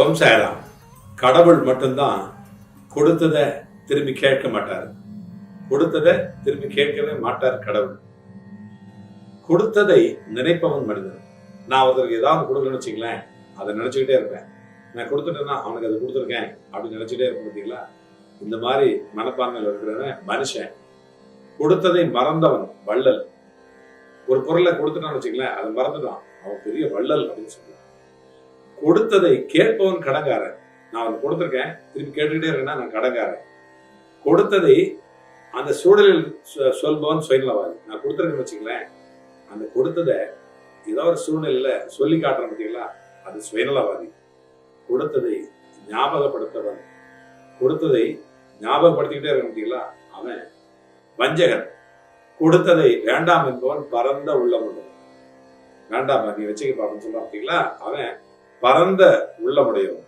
ஓம் சாய்ராம் கடவுள் மட்டும்தான் கொடுத்ததை திரும்பி கேட்க மாட்டார். கொடுத்ததை திரும்பி கேட்கவே மாட்டார் கடவுள். கொடுத்ததை நினைப்பவன் மனிதன். நான் ஒருத்தருக்கு ஏதாவது கொடுக்கணும்னு வச்சுங்களேன் அதை நினைச்சுக்கிட்டே இருப்பேன். நான் கொடுத்துட்டேன்னா அவனுக்கு அதை கொடுத்துருக்கேன் அப்படின்னு நினைச்சுட்டே இருப்பேன் பார்த்தீங்களா? இந்த மாதிரி மனப்பான்மையில் இருக்கிறவன் மனுஷன். கொடுத்ததை மறந்தவன் வள்ளல். ஒரு பொருளை கொடுத்துட்டான்னு வச்சுங்களேன் அதை மறந்துட்டான் அவன் பெரிய வள்ளல் அப்படின்னு சொல்லுவான் கொடுத்ததை கேட்பவன் கடங்காரன். நான் அவனுக்கு கொடுத்துருக்கேன் திருப்பி கேட்டுக்கிட்டே இருக்கேன்னா நான் கடங்காரன். கொடுத்ததை அந்த சூழலில் சொ- சொல்பவன் சுயநலவாதி. நான் கொடுத்துருக்கேன்னு வச்சுங்களேன் அந்த கொடுத்ததை ஏதோ ஒரு சூழ்நிலையில சொல்லி காட்டுறேன் பார்த்தீங்களா அது சுயநலவாதி. கொடுத்ததை ஞாபகப்படுத்தவன். கொடுத்ததை ஞாபகப்படுத்திக்கிட்டே இருக்க பார்த்தீங்களா அவன் வஞ்சகன். கொடுத்ததை வேண்டாம் என்பவன் பரந்த உள்ளமுள்ளவன் வேண்டாம் நீ வச்சுக்க பாப்பன்னு சொல்ல பார்த்தீங்களா அவன் பரந்த உள்ளமுடையவன்.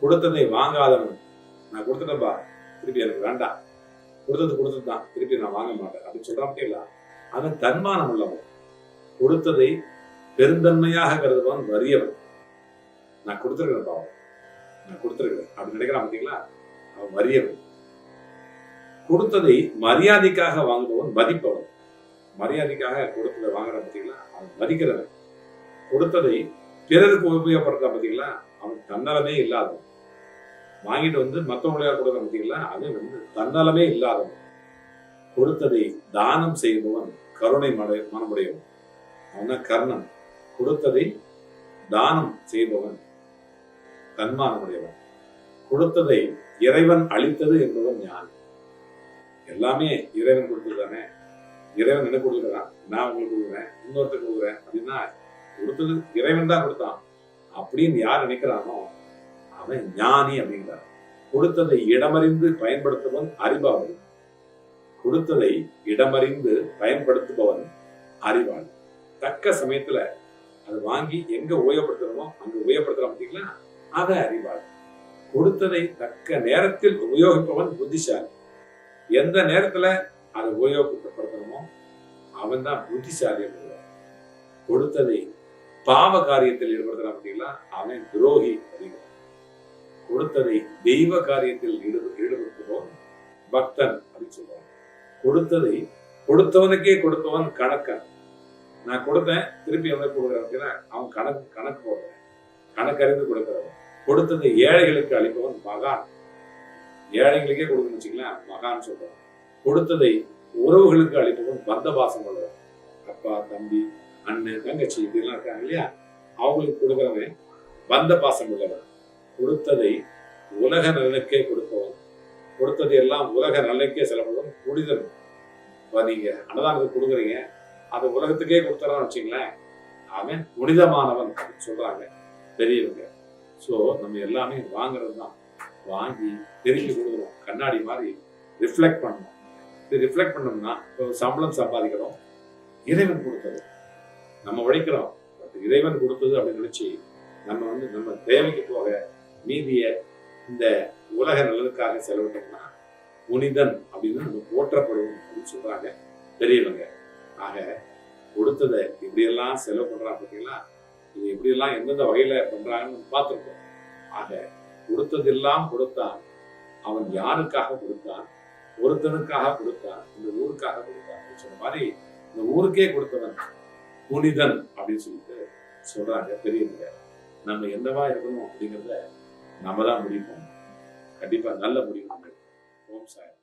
கொடுத்ததை வாங்காதவன். நான் கொடுத்துட்டேன்பா. திருப்பி எனக்கு வேண்டாம். கொடுத்தது கொடுத்தது தான் திருப்பி நான் வாங்க மாட்டேன். அப்படின்னு சொல்றான் அப்படிங்களா அவன் தன்மானம் உள்ளவன். கொடுத்ததை பெருந்தன்மையாக கருதுபவன் வறியவன். நான் கொடுத்துருக்கிறேன் பாவம் நான் கொடுத்துருக்கிறேன். அப்படி நினைக்கிறான் பார்த்தீங்களா அவன் வறியவன். கொடுத்ததை மரியாதைக்காக வாங்குபவன் மதிப்பவன் மரியாதைக்காக கொடுத்ததை வாங்குறான் பார்த்தீங்களா அவன் மதிக்கிறவன் கொடுத்ததை பிறருக்கு உபயோகப்படுறதா பார்த்தீங்களா அவன் தன்னலமே இல்லாதவன். வாங்கிட்டு வந்து மற்றவங்களையா கொடுக்குறான் பார்த்தீங்களா அவன் வந்து தன்னலமே இல்லாதவன். கொடுத்ததை தானம் செய்பவன் கருணை மடை மனமுடையவன். அவன் கர்ணன். கொடுத்ததை தானம் செய்பவன் தன்மானமுடையவன். கொடுத்ததை இறைவன் அளித்தது என்பவன் ஞான் எல்லாமே இறைவன் கொடுத்தது தானே இறைவன் என்ன கொடுக்குறான்? நான் உங்களுக்கு கொடுக்குறேன் இன்னொருத்தர் கொடுக்குறேன் அப்படின்னா கொடுத்தது இறைவன் தான் கொடுத்தான். அப்படின்னு யார் நினைக்கிறானோ அவன் ஞானி அப்படிங்கிறார் கொடுத்ததை இடமறிந்து பயன்படுத்துபவன் அறிவாளி. கொடுத்ததை இடமறிந்து பயன்படுத்துபவன் அறிவாளி. தக்க சமயத்துல அதை வாங்கி எங்க உபயோகப்படுத்தணுமோ அங்க உபயோகப்படுத்தலாம் பார்த்தீங்களா அதை அறிவாளி. கொடுத்ததை தக்க நேரத்தில் உபயோகிப்பவன் புத்திசாலி. எந்த நேரத்துல அதை உபயோகப்படுத்தணுமோ அவன் தான் புத்திசாலி கொடுத்ததை பாவ காரியத்தில் ஈடுபடுத்துறான் அப்படின்னா அவன் துரோகி அப்படிங்கிறார் கொடுத்ததை தெய்வ காரியத்தில் ஈடுபடுத்துவோம் பக்தன் அப்படின்னு சொல்றான் கொடுத்ததை கொடுத்தவனுக்கே கொடுத்தவன் கணக்கன். நான் கொடுத்தேன் திருப்பி அவனுக்கு கொடுக்குறேன் அப்படின்னா அவன் கணக்கு கணக்கு போடுறேன். கணக்கறிந்து கொடுக்கிறவன். கொடுத்ததை ஏழைகளுக்கு அளிப்பவன் மகான். ஏழைகளுக்கே கொடுக்கணும்னு வச்சுக்கலாம் மகான் சொல்றான். கொடுத்ததை உறவுகளுக்கு அளிப்பவன் பந்த பாசம் உள்ளவன் அப்பா தம்பி அண்ணன் தங்கச்சி இப்படிலாம் இருக்காங்க இல்லையா? அவங்களுக்கு கொடுக்குறவன் பந்த பாசம் உள்ளவன். கொடுத்ததை உலக நலனுக்கே கொடுப்பவன். கொடுத்தது எல்லாம் உலக நலனுக்கே செலவிடுவன். புனிதன். இப்போ நீங்க அன்னதானத்துக்கு கொடுக்குறீங்க. அது உலகத்துக்கே கொடுத்துறான்னு வச்சுங்களேன் அவன் புனிதமானவன் சொல்றாங்க பெரியவங்க. ஸோ நம்ம எல்லாமே வாங்குறது தான். வாங்கி திருப்பி கொடுக்குறோம். கண்ணாடி மாதிரி ரிஃப்ளெக்ட் பண்ணணும். இது ரிஃப்ளெக்ட் பண்ணோம்னா இப்போ சம்பளம் சம்பாதிக்கிறோம். இறைவன் கொடுத்தது. நம்ம உழைக்கிறோம். பட் இறைவன் கொடுத்தது அப்படின்னு நினைச்சு நம்ம வந்து நம்ம தேவைக்கு போக மீதிய இந்த உலக நலனுக்காக செலவிட்டோம்னா புனிதன் அப்படின்னு நம்ம போற்றப்படுவோம் அப்படின்னு சொல்றாங்க பெரியவங்க. ஆக கொடுத்ததை எப்படியெல்லாம் செலவு பண்றாங்க பார்த்தீங்களா இது எப்படியெல்லாம் எந்தெந்த வகையில பண்றாங்கன்னு பார்த்துருக்கோம். ஆக கொடுத்ததெல்லாம் கொடுத்தான். அவன் யாருக்காக கொடுத்தான்? ஒருத்தனுக்காக கொடுத்தான். இந்த ஊருக்காக கொடுத்தான். அப்படின்னு சொன்ன மாதிரி இந்த ஊருக்கே கொடுத்தவன் புனிதன் அப்படின்னு சொல்லிட்டு சொல்றாங்க பெரியவங்க. நம்ம என்னவா இருக்கணும் அப்படிங்கிறத நம்ம தான் முடிப்போம் கண்டிப்பா நல்ல முடிவு ஓம் சாயம்